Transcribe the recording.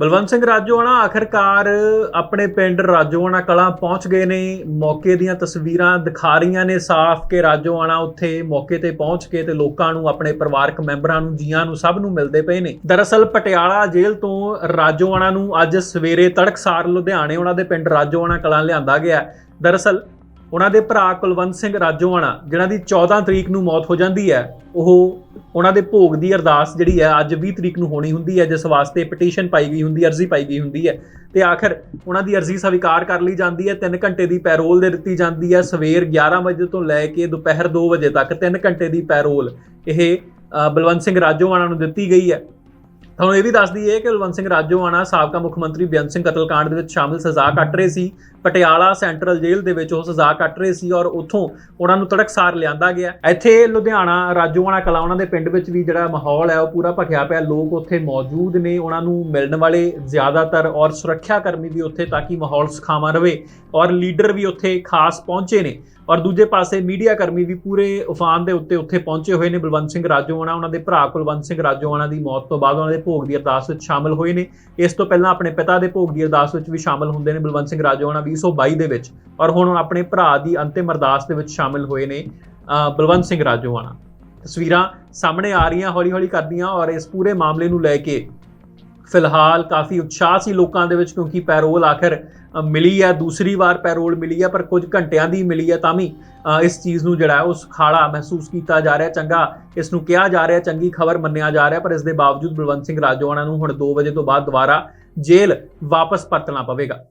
ਬਲਵੰਤ ਸਿੰਘ ਰਾਜੋਆਣਾ, ਆਖਰਕਾਰ ਆਪਣੇ ਪਿੰਡ ਰਾਜੋਆਣਾ ਕਲਾਂ ਪਹੁੰਚ ਗਏ ਨੇ। ਮੌਕੇ ਦੀਆਂ ਤਸਵੀਰਾਂ ਦਿਖਾ ਰਹੀਆਂ ਨੇ ਸਾਫ਼ ਕਿ ਰਾਜੋਆਣਾ ਉੱਥੇ ਮੌਕੇ ਤੇ ਪਹੁੰਚ ਕੇ ਤੇ ਲੋਕਾਂ ਨੂੰ, ਆਪਣੇ ਪਰਿਵਾਰਕ ਮੈਂਬਰਾਂ ਨੂੰ, ਜੀਆਂ ਨੂੰ ਸਭ ਨੂੰ ਮਿਲਦੇ ਪਏ ਨੇ। ਦਰਅਸਲ ਪਟਿਆਲਾ ਜੇਲ੍ਹ ਤੋਂ ਰਾਜੋਆਣਾ ਨੂੰ ਅੱਜ ਸਵੇਰੇ ਤੜਕਸਾਰ ਲੁਧਿਆਣੇ ਉਹਨਾਂ ਦੇ ਪਿੰਡ ਰਾਜੋਆਣਾ ਕਲਾਂ ਲਿਆਂਦਾ ਗਿਆ। ਦਰਅਸਲ ਉਹਨਾਂ ਦੇ ਭਰਾ ਕੁਲਵੰਤ ਸਿੰਘ ਰਾਜੋਆਣਾ ਜਿਨ੍ਹਾਂ ਦੀ 14 ਤਰੀਕ ਨੂੰ ਮੌਤ ਹੋ ਜਾਂਦੀ ਹੈ ਉਹ ਉਹਨਾਂ ਦੇ ਭੋਗ ਦੀ ਅਰਦਾਸ ਜਿਹੜੀ ਹੈ ਅੱਜ 20 ਤਰੀਕ ਨੂੰ ਹੋਣੀ ਹੁੰਦੀ ਹੈ ਜਿਸ ਵਾਸਤੇ ਪਟੀਸ਼ਨ ਪਾਈ ਗਈ ਹੁੰਦੀ ਹੈ ਅਰਜ਼ੀ ਪਾਈ ਗਈ ਹੁੰਦੀ ਹੈ। ਤੇ ਆਖਰ ਉਹਨਾਂ ਦੀ ਅਰਜ਼ੀ ਸਵੀਕਾਰ ਕਰ ਲਈ ਜਾਂਦੀ ਹੈ 3 ਘੰਟੇ ਦੀ ਪੈਰੋਲ ਦੇ ਦਿੱਤੀ ਜਾਂਦੀ ਹੈ ਸਵੇਰ 11 ਵਜੇ ਤੋਂ ਲੈ ਕੇ ਦੁਪਹਿਰ 2 ਵਜੇ ਤੱਕ 3 ਘੰਟੇ ਦੀ ਪੈਰੋਲ ਇਹ ਅ, ਬਲਵੰਤ ਸਿੰਘ ਰਾਜੋਆਣਾ ਨੂੰ ਦਿੱਤੀ ਗਈ ਹੈ। ਤੁਹਾਨੂੰ ਇਹ ਵੀ ਦੱਸ ਦਈਏ ਕਿ ਬਲਵੰਤ ਸਿੰਘ ਰਾਜੋਆਣਾ ਸਾਬਕਾ ਮੁੱਖ ਮੰਤਰੀ ਬੇਅੰਤ ਸਿੰਘ ਕਤਲकांड ਦੇ ਵਿੱਚ ਸ਼ਾਮਿਲ ਸਜ਼ਾ ਕੱਟ ਰਹੇ ਸੀ। ਪਟਿਆਲਾ ਸੈਂਟਰਲ ਜੇਲ੍ਹ ਦੇ ਵਿੱਚ ਉਹ ਸਜ਼ਾ ਕੱਟ ਰਹੇ ਸੀ ਔਰ ਉੱਥੋਂ ਉਹਨਾਂ ਨੂੰ ਤੜਕਸਾਰ ਲਿਆਂਦਾ ਗਿਆ। ਇੱਥੇ ਲੁਧਿਆਣਾ ਰਾਜੋਆਣਾ ਕਲਾ ਉਹਨਾਂ ਦੇ ਪਿੰਡ ਵਿੱਚ ਵੀ ਜਿਹੜਾ ਮਾਹੌਲ ਹੈ, ਉਹ ਪੂਰਾ ਭਖਿਆ ਪਿਆ। ਲੋਕ ਉੱਥੇ ਮੌਜੂਦ ਨੇ, ਉਹਨਾਂ ਨੂੰ ਮਿਲਣ ਵਾਲੇ ਜ਼ਿਆਦਾਤਰ ਔਰ ਸੁਰੱਖਿਆ ਕਰਮੀ ਵੀ ਉੱਥੇ ਤਾਂ ਕਿ ਮਾਹੌਲ ਸੁਖਾਵਾਂ ਰਵੇ ਔਰ ਲੀਡਰ ਵੀ ਉੱਥੇ ਖਾਸ ਪਹੁੰਚੇ ਨੇ। ਔਰ ਦੂਜੇ ਪਾਸੇ ਮੀਡੀਆ ਕਰਮੀ ਵੀ ਪੂਰੇ ਉਫਾਨ ਦੇ ਉੱਤੇ ਉੱਥੇ ਪਹੁੰਚੇ ਹੋਏ ਨੇ। ਬਲਵੰਤ ਸਿੰਘ ਰਾਜੋਆਣਾ ਉਹਨਾਂ ਦੇ ਭਰਾ ਕੁਲਵੰਤ ਸਿੰਘ ਰਾਜੋਆਣਾ ਦੀ ਮੌਤ ਤੋਂ ਬਾਅਦ ਉਹਨਾਂ ਦੇ ਭੋਗ ਦੀ ਅਰਦਾਸ ਵਿੱਚ ਸ਼ਾਮਲ ਹੋਏ ਨੇ। ਇਸ ਤੋਂ ਪਹਿਲਾਂ ਆਪਣੇ ਪਿਤਾ ਦੇ ਭੋਗ ਦੀ ਅਰਦਾਸ ਵਿੱਚ ਵੀ ਸ਼ਾਮਲ ਹੁੰਦੇ ਨੇ। ਬਲਵੰਤ ਸਿੰਘ ਰਾਜੋਆਣਾ ਵੀ 2022 ਦੇ ਵਿੱਚ ਔਰ ਹੁਣ ਆਪਣੇ ਭਰਾ ਦੀ ਅੰਤਿਮ ਅਰਦਾਸ ਦੇ ਵਿੱਚ ਸ਼ਾਮਿਲ ਹੋਏ ਨੇ ਅ, ਬਲਵੰਤ ਸਿੰਘ ਰਾਜੋਆਣਾ। ਤਸਵੀਰਾਂ ਸਾਹਮਣੇ ਆ ਰਹੀਆਂ ਹੌਲੀ-ਹੌਲੀ ਕਰਦੀਆਂ ਔਰ ਇਸ ਪੂਰੇ ਮਾਮਲੇ ਨੂੰ ਲੈ ਕੇ ਫਿਲਹਾਲ ਕਾਫੀ ਉਤਸ਼ਾਹ ਸੀ ਲੋਕਾਂ ਦੇ ਵਿੱਚ ਕਿਉਂਕਿ ਪੈਰੋਲ ਆਖਰ ਮਿਲੀ ਹੈ ਦੂਸਰੀ ਵਾਰ ਪੈਰੋਲ ਮਿਲੀ ਹੈ ਪਰ ਕੁਝ ਘੰਟਿਆਂ ਦੀ ਮਿਲੀ ਹੈ ਤਾਂ ਵੀ ਅ, ਇਸ ਚੀਜ਼ ਨੂੰ ਜਿਹੜਾ ਹੈ ਉਹ ਸੁਖਾਲਾ ਮਹਿਸੂਸ ਕੀਤਾ ਜਾ ਰਿਹਾ ਚੰਗਾ ਇਸ ਨੂੰ ਕਿਹਾ ਜਾ ਰਿਹਾ ਚੰਗੀ ਖਬਰ ਮੰਨਿਆ ਜਾ ਰਿਹਾ ਪਰ ਇਸ ਦੇ ਬਾਵਜੂਦ ਬਲਵੰਤ ਸਿੰਘ ਰਾਜੋਆਣਾ ਨੂੰ ਹੁਣ 2 ਵਜੇ ਤੋਂ ਬਾਅਦ ਦੁਬਾਰਾ ਜੇਲ੍ਹ ਵਾਪਸ ਪਰਤਣਾ ਪਵੇਗਾ।